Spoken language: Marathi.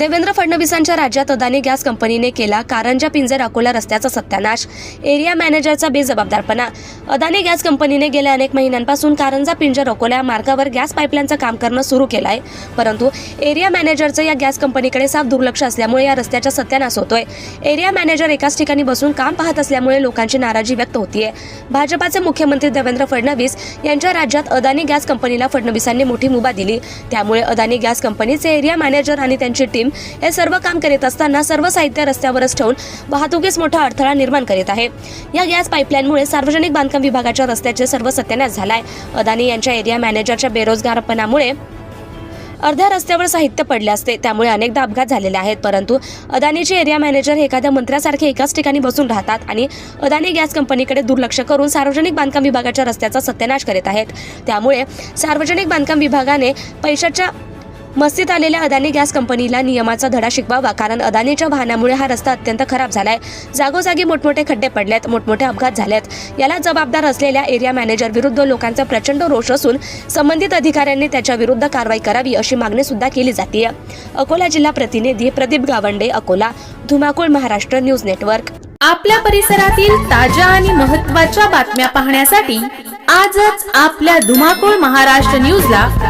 देवेंद्र फडणवीसांच्या राज्यात अदानी गॅस कंपनीने केला कारंजा पिंजर अकोला रस्त्याचा सत्यानाश. एरिया मॅनेजरचा बेजबाबदारपणा. अदानी गॅस कंपनीने गेल्या अनेक महिन्यांपासून कारंजा पिंजर अकोला मार्गावर गॅस पाईपलाईनचं काम करणं सुरू केलं आहे परंतु एरिया मॅनेजरचं या गॅस कंपनीकडे साफ दुर्लक्ष असल्यामुळे या रस्त्याचा सत्यानाश होतोय. एरिया मॅनेजर एकाच ठिकाणी बसून काम पाहत असल्यामुळे लोकांची नाराजी व्यक्त होतीये. भाजपाचे मुख्यमंत्री देवेंद्र फडणवीस यांच्या राज्यात अदानी गॅस कंपनीला फडणवीसांनी मोठी मुभा दिली. त्यामुळे अदानी गॅस कंपनीचे एरिया मॅनेजर आणि त्यांची टीम हे सर्व काम करीत असताना सर्व साहित्य रस्त्यावरच ठेवून वाहतुकीस मोठा अडथळा निर्माण करीत आहे. या गॅस पाईपलाईनमुळे सार्वजनिक बांधकाम विभागाच्या रस्त्याचे सर्व सत्यानाश झालाय. अदानी यांच्या एरिया मॅनेजरच्या बेरोजगारपणामुळे अर्ध्या रस्त्यावर साहित्य पडले असते. त्यामुळे अनेकदा अपघात झालेले आहेत. परंतु अदानीचे एरिया मॅनेजर हे एखाद्या मंत्र्यासारखे एकाच ठिकाणी बसून राहतात आणि अदानी गॅस कंपनीकडे दुर्लक्ष करून सार्वजनिक बांधकाम विभागाच्या रस्त्याचा सत्यानाश करीत आहेत. त्यामुळे सार्वजनिक बांधकाम विभागाने पैशाच्या मस्तीत आलेल्या अदानी गॅस कंपनीला नियमाचा धडा शिकवावा कारण अदानीच्या वाहनामुळे हा रस्ता अत्यंत खराब झालाय. जागोजागी मोठमोठे खड्डे पडलेत मोठमोठे अपघात झालेत. याला जबाबदार असलेल्या एरिया मॅनेजर विरुद्ध लोकांचा प्रचंड रोष असून संबंधित अधिकाऱ्यांनी त्याच्या विरुद्ध कारवाई करावी अशी मागणी सुद्धा केली जाते अकोला जिल्हा प्रतिनिधी प्रदीप गावंडे अकोला. धुमाकूळ महाराष्ट्र न्यूज नेटवर्क. आपल्या परिसरातील ताज्या आणि महत्त्वाच्या बातम्या पाहण्यासाठी आजच आपल्या धुमाकूळ महाराष्ट्र न्यूजला